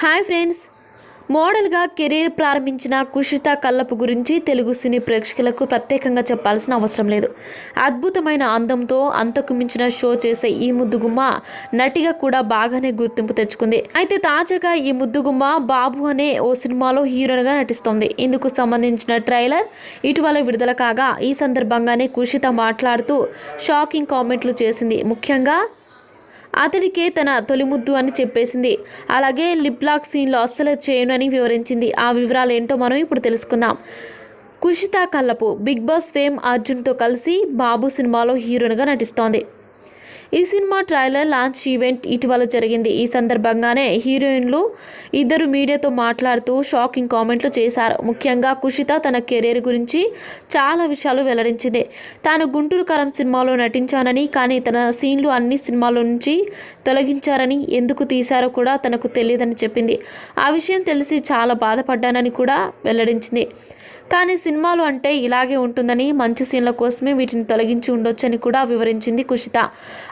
Hi friends. మోడల్గా career ప్రారంభించిన కుషిత కల్లపు గురించి తెలుగు సినీ ప్రేక్షకులకు ప్రత్యేకంగా చెప్పాల్సిన అవసరం లేదు. అద్భుతమైన అందంతో అంతకు మించిన షో చేసే ఈ ముద్దుగుమ్మ నటిగా కూడా బాగానే గుర్తింపు తెచ్చుకుంది. అయితే తాజాగా ఈ ముద్దుగుమ్మ బాబు అనే ఓ సినిమాలో హీరోయిన్గా నటిస్తోంది. ఇందుకు సంబంధించిన ట్రైలర్ ఇటీవల విడుదల కాగా ఈ సందర్భంగానే కుషిత మాట్లాడుతూ షాకింగ్ కామెంట్లు చేసింది. ముఖ్యంగా అతడికే తన తొలి ముద్దు అని చెప్పేసింది. అలాగే లిప్ లాక్ సీన్లో అస్సలు చేయనని వివరించింది. ఆ వివరాలు ఏంటో మనం ఇప్పుడు తెలుసుకుందాం. Kushitha Kallapu Bigg Boss fame అర్జున్తో కలిసి బాబు సినిమాలో హీరోయిన్గా నటిస్తోంది. ఈ సినిమా ట్రైలర్ లాంచ్ ఈవెంట్ ఇటీవల జరిగింది. ఈ సందర్భంగానే హీరోయిన్లు ఇద్దరు మీడియాతో మాట్లాడుతూ షాకింగ్ కామెంట్లు చేశారు. ముఖ్యంగా కుషిత తన కెరీర్ గురించి చాలా విషయాలు వెల్లడించింది. తాను గుంటూరు కరం సినిమాలో నటించానని కానీ తన సీన్లు అన్ని సినిమాల నుంచి తొలగించారని ఎందుకు తీశారో కూడా తనకు తెలియదని చెప్పింది. ఆ విషయం తెలిసి చాలా బాధపడ్డానని కూడా వెల్లడించింది. కానీ సినిమాలు అంటే ఇలాగే ఉంటుందని మంచి సీన్ల కోసమే వీటిని తొలగించి ఉండొచ్చని కూడా వివరించింది కుషిత.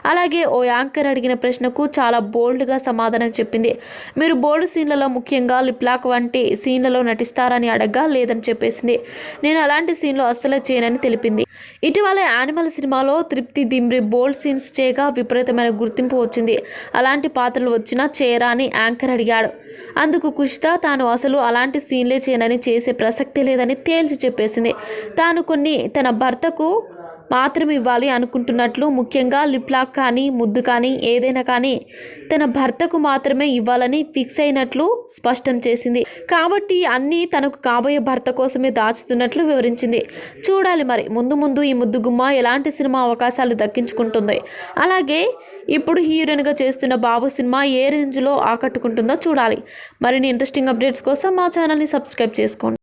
అలాగే ఓ యాంకర్ అడిగిన ప్రశ్నకు చాలా బోల్డ్గా సమాధానం చెప్పింది. మీరు బోల్డ్ సీన్లలో ముఖ్యంగా లిప్లాక్ వంటి సీన్లలో నటిస్తారని అడగ్గా లేదని చెప్పేసింది. నేను అలాంటి సీన్లు అస్సలే చేయనని తెలిపింది. ఇటీవల యానిమల్ సినిమాలో తృప్తి దిమ్రి బోల్డ్ సీన్స్ చేయగా విపరీతమైన గుర్తింపు వచ్చింది. అలాంటి పాత్రలు వచ్చినా చేయరా అని యాంకర్ అడిగాడు. అందుకు కుషిత తాను అసలు అలాంటి సీన్లే చేయనని చేసే ప్రసక్తి లేదని తేల్చి చెప్పేసింది. తాను కొన్ని తన భర్తకు మాత్రం ఇవ్వాలి అనుకుంటున్నట్లు ముఖ్యంగా లిప్లాక్ కానీ ముద్దు కానీ ఏదైనా కానీ తన భర్తకు మాత్రమే ఇవ్వాలని ఫిక్స్ అయినట్లు స్పష్టం చేసింది. కాబట్టి అన్నీ తనకు కాబోయే భర్త కోసమే దాచుతున్నట్లు వివరించింది. చూడాలి మరి ముందు ముందు ఈ ముద్దుగుమ్మ ఎలాంటి సినిమా అవకాశాలు దక్కించుకుంటుంది? అలాగే ఇప్పుడు హీరోయిన్గా చేస్తున్న బాబు సినిమా ఏ రేంజ్లో ఆకట్టుకుంటుందో చూడాలి. మరిన్ని ఇంట్రెస్టింగ్ అప్డేట్స్ కోసం మా ఛానల్ని సబ్స్క్రైబ్ చేసుకోండి.